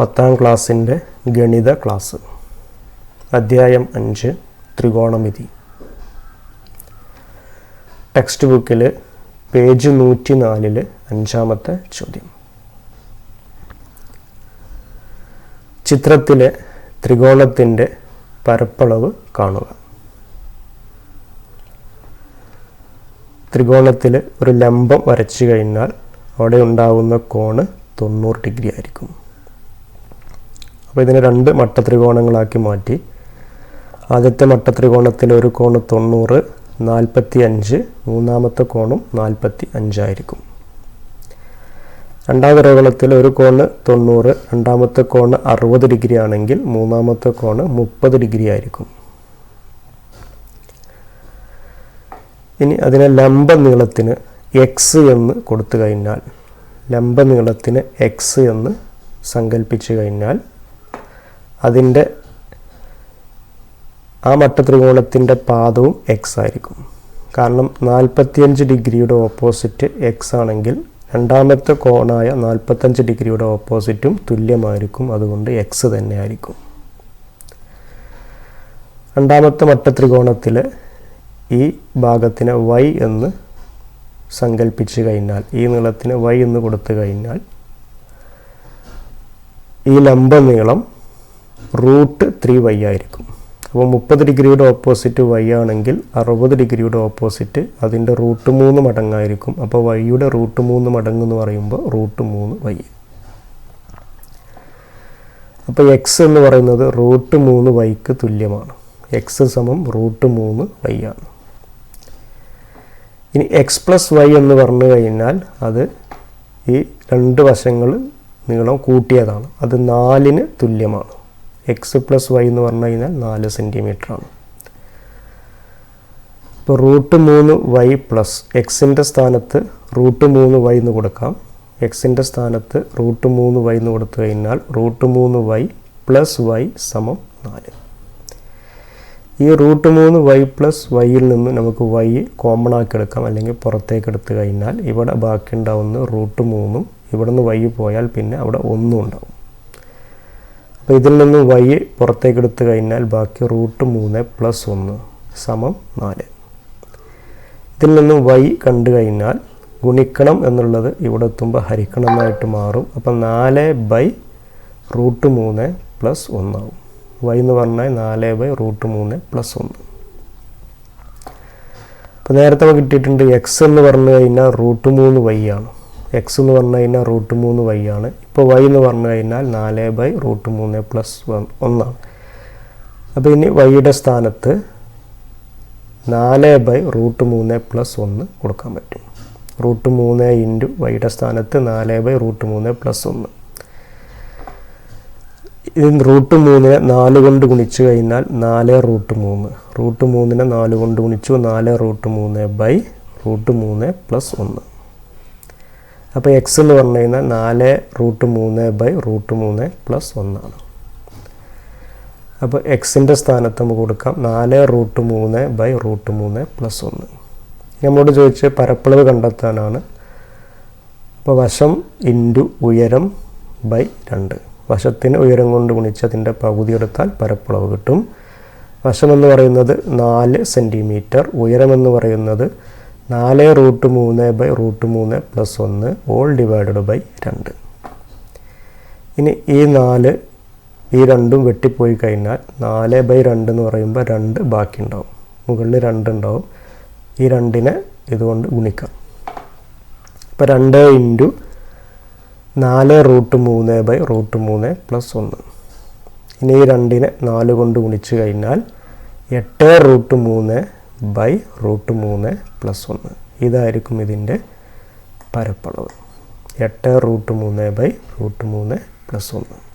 പത്താം ക്ലാസ്സിന്റെ ഗണിത ക്ലാസ്. അധ്യായം അഞ്ച് ത്രികോണമിതി. ടെക്സ്റ്റ് ബുക്കിൽ പേജ് നൂറ്റി നാലിൽ അഞ്ചാമത്തെ ചോദ്യം. ചിത്രത്തിലെ ത്രികോണത്തിന്റെ പരപ്പളവ് കാണുക. ത്രികോണത്തിൽ ഒരു ലംബം വരച്ചു കഴിഞ്ഞാൽ അവിടെ ഉണ്ടാകുന്ന കോണ് തൊണ്ണൂറ് ഡിഗ്രി ആയിരിക്കും. അപ്പോൾ ഇതിനെ രണ്ട് മട്ട ത്രികോണങ്ങളാക്കി മാറ്റി. ആദ്യത്തെ മട്ട ത്രികോണത്തിൽ ഒരു കോണ് തൊണ്ണൂറ് നാൽപ്പത്തി അഞ്ച് മൂന്നാമത്തെ കോണും നാൽപ്പത്തി അഞ്ചായിരിക്കും രണ്ടാം ത്രികോണത്തിൽ ഒരു കോണ് തൊണ്ണൂറ് രണ്ടാമത്തെ കോണ് അറുപത് ഡിഗ്രി ആണെങ്കിൽ മൂന്നാമത്തെ കോണ് മുപ്പത് ഡിഗ്രി ആയിരിക്കും. ഇനി അതിനെ ലംബ നീളത്തിന് എക്സ് എന്ന് കൊടുത്തു കഴിഞ്ഞാൽ ലംബ നീളത്തിന് എക്സ് എന്ന് സങ്കല്പിച്ചു കഴിഞ്ഞാൽ അതിന്റെ ആ മട്ടത്രികോണത്തിന്റെ പാദവും എക്സ് ആയിരിക്കും. കാരണം നാൽപ്പത്തിയഞ്ച് ഡിഗ്രിയുടെ ഓപ്പോസിറ്റ് എക്സ് ആണെങ്കിൽ രണ്ടാമത്തെ കോണായ നാൽപ്പത്തഞ്ച് ഡിഗ്രിയുടെ ഓപ്പോസിറ്റും തുല്യമായിരിക്കും. അതുകൊണ്ട് എക്സ് തന്നെ ആയിരിക്കും. രണ്ടാമത്തെ മട്ടത്രികോണത്തിൽ ഈ ഭാഗത്തിന് വൈ എന്ന് സങ്കല്പിച്ച് കഴിഞ്ഞാൽ ഈ നീളത്തിന് വൈ എന്ന് കൊടുത്തു കഴിഞ്ഞാൽ ഈ ലംബ നീളം റൂട്ട് ത്രീ വൈ ആയിരിക്കും. അപ്പോൾ മുപ്പത് ഡിഗ്രിയുടെ ഓപ്പോസിറ്റ് വൈ ആണെങ്കിൽ അറുപത് ഡിഗ്രിയുടെ ഓപ്പോസിറ്റ് അതിന്റെ റൂട്ട് മൂന്ന് മടങ്ങായിരിക്കും. അപ്പോൾ വൈയുടെ റൂട്ട് മൂന്ന് മടങ്ങ് എന്ന് പറയുമ്പോൾ റൂട്ട് മൂന്ന് വൈ അപ്പോൾ എക്സ് എന്ന് പറയുന്നത് റൂട്ട് മൂന്ന് വൈക്ക് തുല്യമാണ്. എക്സ് സമം റൂട്ട് മൂന്ന് വൈ ആണ്. ഇനി എക്സ് പ്ലസ് വൈ എന്ന് പറഞ്ഞു കഴിഞ്ഞാൽ അത് ഈ രണ്ട് വശങ്ങൾ നീളം കൂട്ടിയതാണ്. അത് നാലിന് തുല്യമാണ്. എക്സ് പ്ലസ് വൈ എന്ന് പറഞ്ഞു കഴിഞ്ഞാൽ നാല് ആണ്. ഇപ്പോൾ റൂട്ട് മൂന്ന് വൈ പ്ലസ് എക്സിന്റെ സ്ഥാനത്ത് റൂട്ട് മൂന്ന് വൈ എന്ന് കൊടുക്കാം. എക്സിന്റെ സ്ഥാനത്ത് റൂട്ട് മൂന്ന് വൈ എന്ന് കൊടുത്തു കഴിഞ്ഞാൽ റൂട്ട് മൂന്ന് വൈ പ്ലസ് വൈ സമം നാല്. ഈ റൂട്ട് മൂന്ന് വൈ പ്ലസ് വൈയിൽ നിന്ന് നമുക്ക് വൈ കോമൺ ആക്കി എടുക്കാം. അല്ലെങ്കിൽ പുറത്തേക്ക് എടുത്തു കഴിഞ്ഞാൽ ഇവിടെ ബാക്കി ഉണ്ടാവുന്ന റൂട്ട് മൂന്നും ഇവിടെ നിന്ന് വൈ പോയാൽ പിന്നെ അവിടെ ഒന്നും ഉണ്ടാവും. അപ്പോൾ ഇതിൽ നിന്ന് വൈ പുറത്തേക്ക് എടുത്തു കഴിഞ്ഞാൽ ബാക്കി റൂട്ട് മൂന്ന് പ്ലസ് ഒന്ന് സമം നാല്. ഇതിൽ നിന്ന് വൈ കണ്ടു കഴിഞ്ഞാൽ ഗുണിക്കണം എന്നുള്ളത് ഇവിടെ എത്തുമ്പോൾ ഹരിക്കണം എന്നായിട്ട് മാറും. അപ്പം നാല് ബൈ റൂട്ട് മൂന്ന് പ്ലസ് ഒന്നാവും. വൈ എന്ന് പറഞ്ഞാൽ നാല് ബൈ റൂട്ട് മൂന്ന് പ്ലസ് ഒന്ന്. അപ്പോൾ നേരത്തെ കിട്ടിയിട്ടുണ്ട് എക്സ് എന്ന് പറഞ്ഞു കഴിഞ്ഞാൽ റൂട്ട് മൂന്ന് വൈ ആണ്. എക്സ് എന്ന് പറഞ്ഞു കഴിഞ്ഞാൽ റൂട്ട് മൂന്ന് വൈ ആണ്. ഇപ്പോൾ വൈ എന്ന് പറഞ്ഞു കഴിഞ്ഞാൽ നാല് ബൈ റൂട്ട് മൂന്ന് പ്ലസ് വൺ ഒന്നാണ്. അപ്പോൾ ഇനി വൈയുടെ സ്ഥാനത്ത് നാല് ബൈ റൂട്ട് മൂന്ന് പ്ലസ് ഒന്ന് കൊടുക്കാൻ പറ്റും. റൂട്ട് മൂന്ന് ഇന്റു വൈയുടെ സ്ഥാനത്ത് നാല് ബൈ റൂട്ട് മൂന്ന് പ്ലസ് ഒന്ന്. ഇത് റൂട്ട് മൂന്നിനെ നാല് കൊണ്ട് ഗുണിച്ചു കഴിഞ്ഞാൽ നാല് റൂട്ട് മൂന്ന്. റൂട്ട് മൂന്നിനെ നാല് കൊണ്ട് ഗുണിച്ചു നാല് റൂട്ട് മൂന്ന് ബൈ റൂട്ട് മൂന്ന് പ്ലസ് ഒന്ന്. അപ്പോൾ എക്സ് എന്ന് പറഞ്ഞു കഴിഞ്ഞാൽ നാല് റൂട്ട് മൂന്ന് ബൈ റൂട്ട് മൂന്ന് പ്ലസ് ഒന്നാണ് അപ്പോൾ എക്സിന്റെ സ്ഥാനത്ത് നമുക്ക് കൊടുക്കാം നാല് റൂട്ട് മൂന്ന് ബൈ റൂട്ട് മൂന്ന് പ്ലസ് ഒന്ന് നമ്മളോട് ചോദിച്ച് പരപ്പളവ് കണ്ടെത്താനാണ്. അപ്പോൾ വശം ഇന്റു ഉയരം ബൈ രണ്ട്. വശത്തിന് ഉയരം കൊണ്ട് ഗുണിച്ചതിന്റെ പകുതി എടുത്താൽ പരപ്പളവ് കിട്ടും. വശമെന്ന് പറയുന്നത് നാല് സെന്റിമീറ്റർ ഉയരമെന്ന് പറയുന്നത് നാല് റൂട്ട് മൂന്ന് ബൈ റൂട്ട് മൂന്ന് പ്ലസ് ഒന്ന് ഓൾ ഡിവൈഡഡ് ബൈ രണ്ട്. ഇനി ഈ നാല് ഈ രണ്ടും വെട്ടിപ്പോയി കഴിഞ്ഞാൽ നാല് ബൈ രണ്ട് എന്ന് പറയുമ്പോൾ രണ്ട് ബാക്കി ഉണ്ടാവും മുകളിൽ രണ്ട് ഉണ്ടാവും ഈ രണ്ടിനെ ഇതുകൊണ്ട് ഗുണിക്കാം. ഇപ്പോൾ രണ്ട് ഇന്റു നാല് റൂട്ട് മൂന്ന് ബൈ റൂട്ട് മൂന്ന് പ്ലസ് ഒന്ന്. ഇനി ഈ രണ്ടിനെ നാല് കൊണ്ട് ഗുണിച്ച് കഴിഞ്ഞാൽ എട്ട് റൂട്ട് മൂന്ന് ബൈ റൂട്ട് മൂന്ന് പ്ലസ് ഒന്ന്. ഇതായിരിക്കും ഇതിന്റെ പരപ്പളവ്. എട്ട് റൂട്ട് മൂന്ന് ബൈ റൂട്ട് മൂന്ന് പ്ലസ് ഒന്ന്.